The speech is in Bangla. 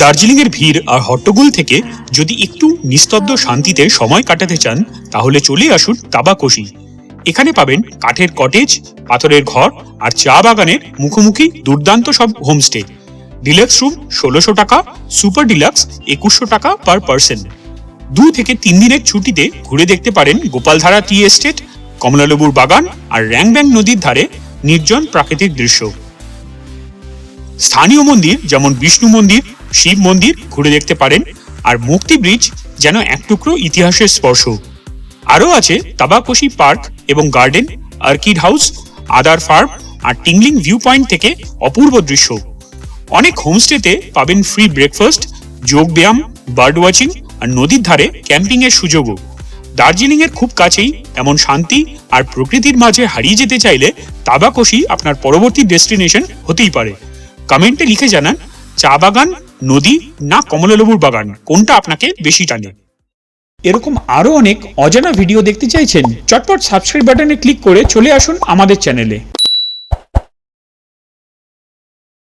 দার্জিলিং এর ভিড় আর হট্টগোল থেকে যদি একটু নিস্তব্ধ শান্তিতে সময় কাটাতে চান, তাহলে চলে আসুন তাবাকোশি। এখানে পাবেন কাঠের কটেজ পাথরের ঘর আর চা বাগানের মুখোমুখি দুর্দান্ত সব হোমস্টে ডিলাক্স রুম ষোলোশো টাকা সুপার ডিলাক্স একুশশো টাকা পার পার্সন দু থেকে তিন দিনের ছুটিতে ঘুরে দেখতে পারেন গোপালধারা টি এস্টেট, কমলালেবুর বাগান আর র্যাংব্যাং নদীর ধারে নির্জন প্রাকৃতিক দৃশ্য। স্থানীয় মন্দির, যেমন বিষ্ণু মন্দির, শিব মন্দির, ঘুরে দেখতে পারেন। আর মুক্তি ব্রিজ যেন এক টুকরো ইতিহাসের স্পর্শ। আরও আছে তাবাকোশি পার্ক এবং গার্ডেন, আর্কিড হাউস, আদার ফার্ম আর টিংলিং ভিউ পয়েন্ট থেকে অপূর্ব দৃশ্য। অনেক হোমস্টেতে পাবেন ফ্রি ব্রেকফাস্ট, যোগ ব্যায়াম, বার্ড ওয়াচিং আর নদীর ধারে ক্যাম্পিং এর সুযোগও। দার্জিলিং এর খুব কাছেই এমন শান্তি আর প্রকৃতির মাঝে হারিয়ে যেতে চাইলে তাবাকোশি আপনার পরবর্তী ডেস্টিনেশন হতেই পারে। কমেন্টে লিখে জানান, চা বাগান, নদী না কমলালেবুর বাগান, কোনটা আপনাকে বেশি টানে? এরকম আরও অনেক অজানা ভিডিও দেখতে চাইছেন, চটপট সাবস্ক্রাইব বাটনে ক্লিক করে চলে আসুন আমাদের চ্যানেলে